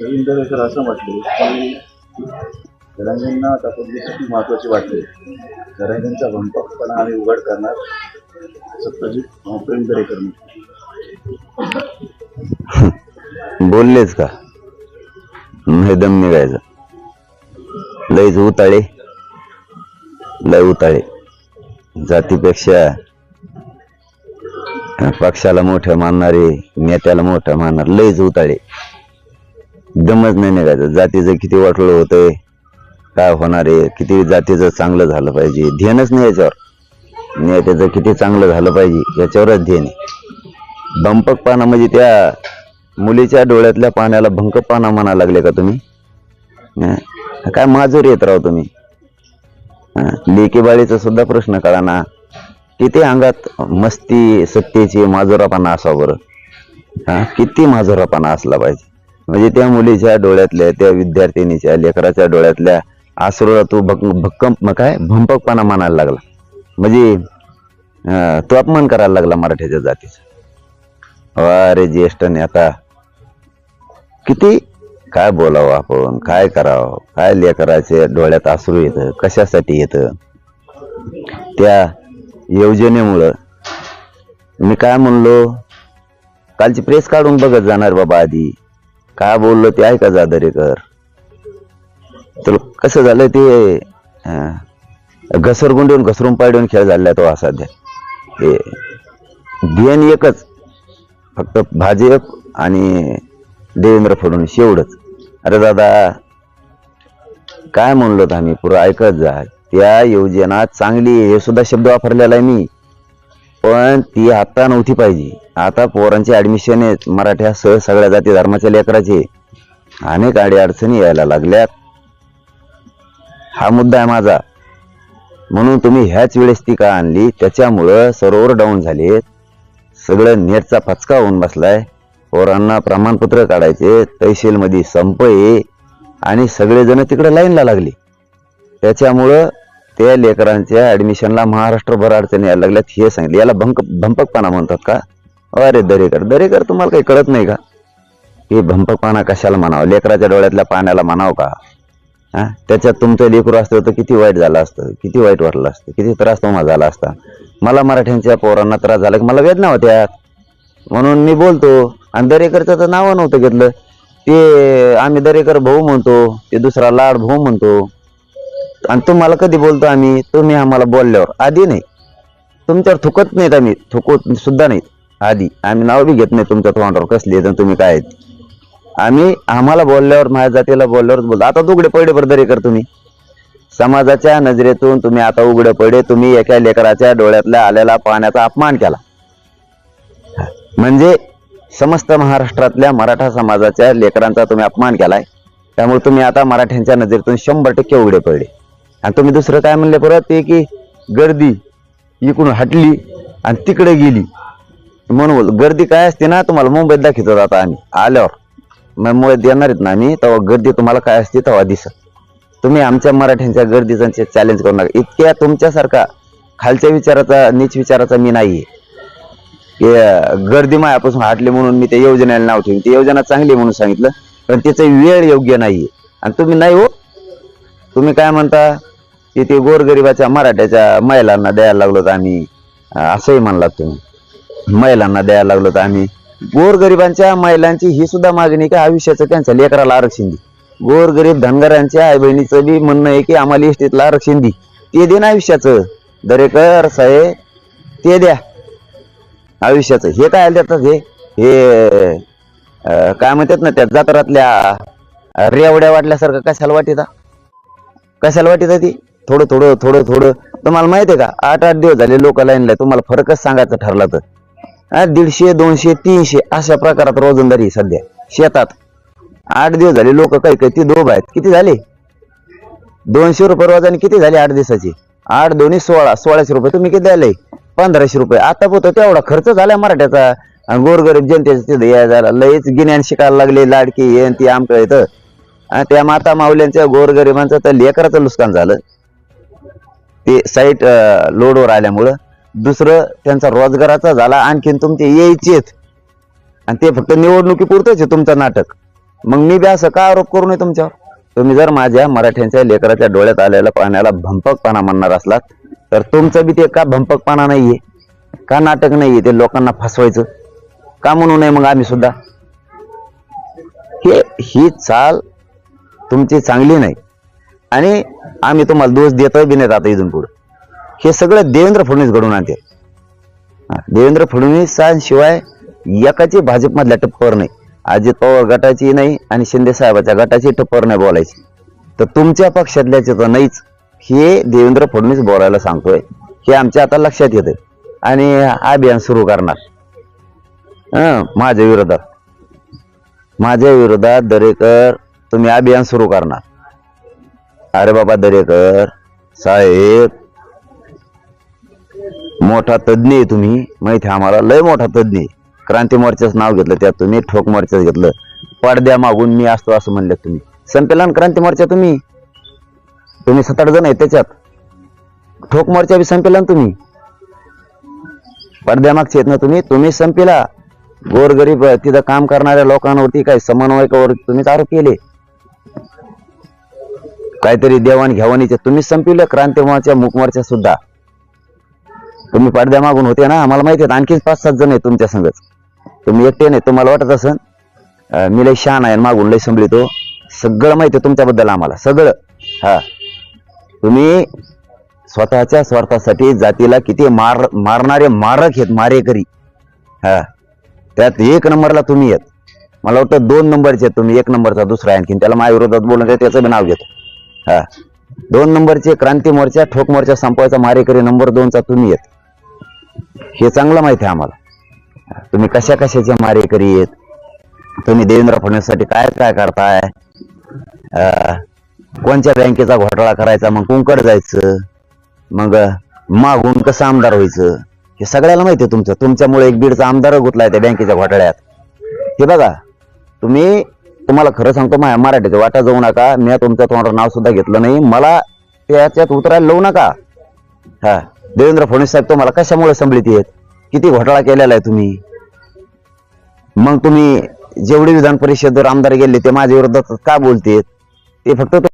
रवींद्र असं म्हटले की धनंजयंना आता पब्लिक महत्वाची वाटते धनंजयंचा भंपकपणा आम्ही उघड करणार सत्यजित प्रेम दरेकर बोललेच का? नाही दम निघायचा. लयच उताळे. लय उताळे. जातीपेक्षा पक्षाला मोठं मानणारे नेत्याला मोठं मानणार लयच उताळे. दमच नाही निघायचं. जातीचं किती वाटलं होतंय काय होणार आहे किती जातीचं चांगलं झालं पाहिजे. ध्यानच नाही याच्यावर. नेत्याचं किती चांगलं झालं पाहिजे याच्यावरच ध्यान आहे. पाना म्हणजे त्या मुलीच्या डोळ्यातल्या पाण्याला भंकपाना म्हणा लागले का तुम्ही? काय माजूर येत राव तुम्ही? लेकीबाळीचा सुद्धा प्रश्न कळा ना किती अंगात मस्ती सत्तेची माजुरापणा असावं बरं. हा किती माजुरापणा असला पाहिजे. म्हणजे त्या मुलीच्या डोळ्यातल्या त्या विद्यार्थिनीच्या लेकराच्या डोळ्यातल्या आसरूला तू भक भक्कम मग काय भंपकपणा म्हणायला लागला. म्हणजे तो अपमान करायला लागला मराठीच्या जातीचा. अरे ज्येष्ठ नेता किती काय बोलावं आपण काय करावं काय लेकराचे डोळ्यात आसरू येतं कशासाठी येतं. त्या योजनेमुळं. मी काय म्हणलो? कालची प्रेस काढून बघत जाणार बाबा आधी. काय बोललो ते ऐका जादरेकर तर कसं झालं ते? घसरगुंडून घसरून पाडून खेळ झाला तो हा सध्या. ते ध्येय एकच. फक्त भाजप आणि देवेंद्र फडणवीस एवढंच. अरे दादा काय म्हणलो आम्ही? पुरं ऐकत जा. त्या योजना चांगली आहे, हे सुद्धा शब्द वापरलेला आहे मी. पण ती आता नव्हती पाहिजे. आता पोरांचे ॲडमिशन आहेत मराठ्यासह सगळ्या जाती धर्माच्या लेकराचे. अनेक अडी अडचणी यायला लागल्यात. हा मुद्दा आहे माझा. म्हणून तुम्ही ह्याच वेळेस ती का आणली? त्याच्यामुळं सरोवर डाऊन झालेत. सगळं नेटचा फचका होऊन बसलाय. पोरांना प्रमाणपत्र काढायचे. तहसीलमध्ये संपये संप आहे. आणि सगळेजण तिकडे लाईनला लागले. त्याच्यामुळं त्या लेकरांच्या ऍडमिशनला महाराष्ट्रभर अडचणी यायला लागल्यात हे सांगितले. याला भंक भंपकपणा म्हणतात का? अरे दरेकर दरेकर तुम्हाला काही कळत नाही का? हे भंपकपणा कशाला म्हणावं? लेकराच्या डोळ्यातल्या पाण्याला म्हणावं का? हा? त्याच्यात तुमचं लेकरू असतं तर किती वाईट झालं असतं किती वाईट वाटलं असतं किती त्रास तुम्हाला झाला असता. मला मराठ्यांच्या पोरांना त्रास झाला की मला वेदना होत्या. म्हणून मी बोलतो आणि दरेकरचं तर नावं नव्हतं घेतलं. ते आम्ही दरेकर भाऊ म्हणतो ते दुसरा लाड भाऊ म्हणतो. आणि तुम्हाला कधी बोलतो आम्ही तुम्ही आम्हाला बोलल्यावर आधी नाही. तुमच्यावर थुकत नाहीत आम्ही थुकत सुद्धा नाहीत. आधी. आम्ही नाव बी घेत नाही तुमच्या तोंडावर कसली आहेत तुम्ही काय आहेत. आम्ही आम्हाला बोलल्यावर माझ्या जातीला बोलल्यावरच बोलतो. आता उघडे पडे बरदरी दरेकर तुम्ही. समाजाच्या नजरेतून तुम्ही आता उघडे पडे तुम्ही एका लेकराच्या डोळ्यातल्या आलेला पाण्याचा अपमान केला. म्हणजे समस्त महाराष्ट्रातल्या मराठा समाजाच्या लेकरांचा तुम्ही अपमान केलाय. त्यामुळे तुम्ही आता मराठ्यांच्या नजरेतून शंभर टक्के उघडे पडले. आणि तुम्ही दुसरं काय म्हणले परत ते की गर्दी इकडून हटली आणि तिकडे गेली. म्हणून बोल गर्दी काय असते ना तुम्हाला मुंबईत दाखवतो आता आम्ही. आल्यावर. मग मुंबईत येणार आहेत ना आम्ही तेव्हा गर्दी तुम्हाला काय असते तेव्हा दिसत तुम्ही आमच्या मराठ्यांच्या गर्दीचा चॅलेंज करू नका. इतक्या तुमच्यासारखा खालच्या विचाराचा नीच विचाराचा मी नाही आहे गर्दी मायापासून हटली म्हणून मी त्या योजनेला नाव ठेवून ती योजना चांगली म्हणून सांगितलं पण त्याचं वेळ योग्य नाही आणि तुम्ही नाही हो. तुम्ही काय म्हणता? इथे गोरगरिबाच्या मराठ्याच्या महिलांना द्यायला लागलो तर आम्ही. असंही म्हणलात तुम्ही. महिलांना द्यायला लागलो तर आम्ही. गोरगरिबांच्या महिलांची ही सुद्धा मागणी का आयुष्याचं त्यांच्या लेकराला आरक्षण दे. गोरगरीब धनगरांच्या आई बहिणीचं बी म्हणणं आहे की आम्हाला इष्टीतला आरक्षण दे. ते दे ना आयुष्याचं. दरेकर साहेब ते द्या. आयुष्याचं. हे काय देतात हे? हे काय म्हणतात ना त्या जत्रातल्या रेवड्या वाटल्यासारखं कशाला वाटिता कशाला वाटिता ती? थोडं थोडं थोडं थोडं. तुम्हाला माहिती आहे का? आठ आठ दिवस झाले लोक लाईनला. तुम्हाला फरकच सांगायचं ठरला तर. दीडशे दोनशे तीनशे अशा प्रकारात रोजंदारी सध्या. शेतात. आठ दिवस झाले लोक काही काही ती दोब आहेत. किती झाले? दोनशे रुपये रोजाने किती झाले आठ दिवसाचे? आठ दोन्ही सोळा सोळाशे रुपये तुम्ही किती द्यायला? पंधराशे रुपये. आता पोत तेवढा खर्च झाला मराठ्याचा. आणि गोरगरीब जनतेचं तिथं या झाला. लयच गिन्यान शिकायला लागले लाडकी येन ती आमकडे येतं आणि त्या माता माऊल्यांच्या गोरगरिबांचं तर लेकराचं नुकसान झालं. ते साईट लोडवर आल्यामुळं दुसरं त्यांचा रोजगाराचा झाला आणखीन तुमचे यायचेत आणि ते फक्त निवडणुकीपुरतंच आहे तुमचं नाटक. मग मी बी असं का आरोप करू नये तुमच्यावर? तुम्ही जर माझ्या मराठ्यांच्या लेकराच्या डोळ्यात आलेल्या पाण्याला भंपकपणा म्हणणार असलात तर तुमचं बी ते का भंपकपणा नाहीये? का नाटक नाहीये ते लोकांना फसवायचं? का म्हणू नये मग आम्ही सुद्धा? हे ही चाल तुमची चांगली नाही. आणि आम्ही तुम्हाला दोष देतोय बी नाहीत आता इथून पुढे. हे सगळं देवेंद्र फडणवीस घडून आणते देवेंद्र फडणवीसांशिवाय एकाची भाजपमधल्या टप्पर नाही. अजित पवार गटाची नाही आणि शिंदे साहेबाच्या गटाची टप्पर नाही बोलायची. तर तुमच्या पक्षातल्याचे तर नाहीच हे देवेंद्र फडणवीस बोलायला सांगतोय. हे आमच्या आता लक्षात येते आणि अभियान सुरू करणार. माझ्या विरोधात. माझ्या विरोधात दरेकर तुम्ही अभियान सुरू करणार. अरे बाबा दरेकर साहेब मोठा तज्ञ आहे तुम्ही. माहिती आहे आम्हाला लय मोठा तज्ञ आहे. क्रांती मोर्चाचं नाव घेतलं त्यात तुम्ही ठोक मोर्चाच घेतलं. पडद्या मागून मी असतो असं म्हणलं तुम्ही. संपेलन क्रांती मोर्चा तुम्ही. तुम्ही सात आठ जण आहे त्याच्यात. ठोक मोर्चा बी संपेला तुम्ही. पडद्यामागचे आहेत ना तुम्ही तुम्ही संपेला. गोरगरीब तिथं काम करणाऱ्या लोकांवरती काय समन्वयकावर तुम्हीच आरोप केले. काहीतरी देवाण घेवाणीचे. तुम्ही संपवलं क्रांती मोर्चा सुद्धा. तुम्ही पडद्या मागून होते ना? आम्हाला माहिती आहे आणखीच पाच सात जण आहेत तुमच्या संगच तुम्ही एकटे नाही तुम्हाला वाटत असन मी लय शान आहे मागून लय संभळीतो सगळं माहिती आहे तुमच्याबद्दल आम्हाला सगळं. हा. तुम्ही स्वतःच्या स्वार्थासाठी जातीला किती मार मारणारे मारक आहेत मारेकरी. हा. त्यात एक नंबरला तुम्ही येत मला वाटतं दोन नंबरचे आहेत तुम्ही. एक नंबरचा दुसरा आणखीन. त्याला माझ्या विरोधात बोलून त्याचं बी नाव घेतो. हा. दोन नंबरचे क्रांती मोर्चा ठोक मोर्चा संपवायचा मारेकरी नंबर दोनचा तुम्ही येत. हे चांगलं माहिती आहे आम्हाला. तुम्ही कशा कशाचे मारेकरी आहेत? तुम्ही देवेंद्र फडणवीससाठी काय काय करताय? कोणत्या बँकेचा घोटाळा करायचा? मग कुंकड जायचं? मग मागून कसं आमदार व्हायचं? हे सगळ्याला माहिती आहे तुमचं. तुमच्यामुळे एक बीडचा आमदार गुतलाय त्या बँकेच्या घोटाळ्यात. हे बघा तुम्ही तुम्हाला खरं सांगतो माझ्या मराठीचं वाटा जाऊ नका. मी तुमच्या तोंडावर नाव सुद्धा घेतलं नाही. मला त्याच्यात उतरायला लावू नका. हा. देवेंद्र फडणवीस साहेब तुम्हाला कशामुळे संभळीत आहेत? किती घोटाळा केलेला आहे तुम्ही? मग तुम्ही जेवढे विधान परिषद आमदार गेले ते माझ्या विरोधात का बोलतेत? ते फक्त